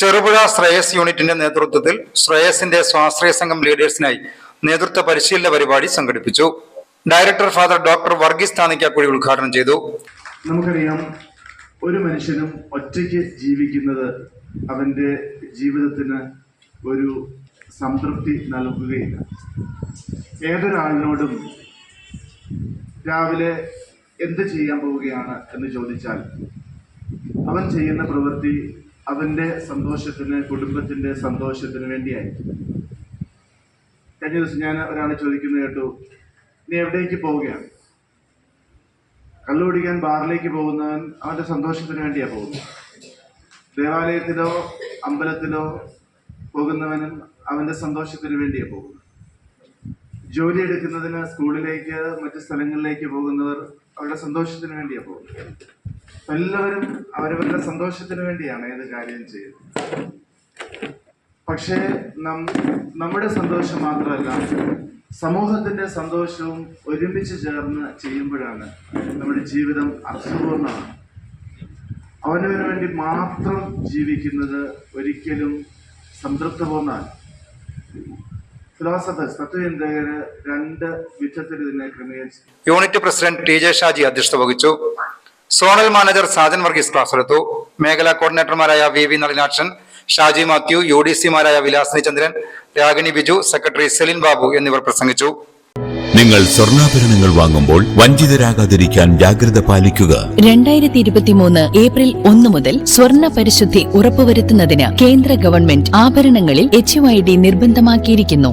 ചെറുപുഴ ശ്രേയസ് യൂണിറ്റിന്റെ നേതൃത്വത്തിൽ ശ്രേയസിന്റെ സ്വാശ്രയ സംഘം ലീഡേഴ്സിനായി നേതൃത്വ പരിശീലന പരിപാടി സംഘടിപ്പിച്ചു. Director father doctor Varghese Thanikkakuzhi ഉദ്ഘാടനം ചെയ്തു. നമുക്കറിയാം ഒരു മനുഷ്യനും ഒറ്റയ്ക്ക് ജീവിക്കുന്നത് അവന്റെ ജീവിതത്തിന് ഒരു സംതൃപ്തി നൽകുകയില്ല. ഏതൊരാളിനോടും രാവിലെ എന്ത് ചെയ്യാൻ പോവുകയാണ് എന്ന് ചോദിച്ചാൽ അവൻ ചെയ്യുന്ന പ്രവൃത്തി അവന്റെ സന്തോഷത്തിന് കുടുംബത്തിന്റെ സന്തോഷത്തിന് വേണ്ടിയായിരിക്കും. കഴിഞ്ഞ ദിവസം ഞാൻ ഒരാളെ ചോദിക്കുന്നത് കേട്ടു നീ എവിടേക്ക് പോവുകയാണ്? കള്ളുപിടിക്കാൻ ബാറിലേക്ക് പോകുന്നവൻ അവന്റെ സന്തോഷത്തിന് വേണ്ടിയാ പോകുന്നത്. ദേവാലയത്തിലോ അമ്പലത്തിലോ പോകുന്നവനും അവന്റെ സന്തോഷത്തിന് വേണ്ടിയാ പോകുന്നത്. ജോലി എടുക്കുന്നതിന് സ്കൂളിലേക്ക് മറ്റു സ്ഥലങ്ങളിലേക്ക് പോകുന്നവർ അവരുടെ സന്തോഷത്തിന് വേണ്ടിയാ പോകുന്നത്. എല്ലാവരും അവരവരുടെ സന്തോഷത്തിന് വേണ്ടിയാണ് ഏത് കാര്യം ചെയ്യുന്നത്. പക്ഷേ നമ്മുടെ സന്തോഷം മാത്രമല്ല സമൂഹത്തിന്റെ സന്തോഷവും ഒരുമിച്ച് ചേർന്ന് ചെയ്യുമ്പോഴാണ് നമ്മുടെ ജീവിതം അർത്ഥപൂർണമാണ് അവനവന് വേണ്ടി മാത്രം ജീവിക്കുന്നത് ഒരിക്കലും സംതൃപ്ത സംതൃപ്തപൂർണമാണ് ഫിലോസഫേഴ്സ് തത്വചിന്തകര് രണ്ട് വിധത്തിൽ ഇതിനെ ക്രമീകരിച്ചു. Unit president T J Shaji അധ്യക്ഷത വഹിച്ചു. Zonal manager Sajan Varghese class എടുത്തു. മേഖലാ കോർഡിനേറ്റർമാരായ V V Nalinakshan Shaji Mathew U D സിമാരായ Vilasini Chandran Ragini Biju secretary Celine Babu എന്നിവർ പ്രസംഗിച്ചു. നിങ്ങൾ സ്വർണാഭരണങ്ങൾ വാങ്ങുമ്പോൾ വഞ്ചിതരാകാതിരിക്കാൻ ജാഗ്രത പാലിക്കുക. രണ്ടായിരത്തി ഇരുപത്തിമൂന്ന് ഏപ്രിൽ ഒന്ന് മുതൽ സ്വർണ പരിശുദ്ധി ഉറപ്പുവരുത്തുന്നതിന് കേന്ദ്ര ഗവൺമെന്റ് ആഭരണങ്ങളിൽ എച്ച് നിർബന്ധമാക്കിയിരിക്കുന്നു.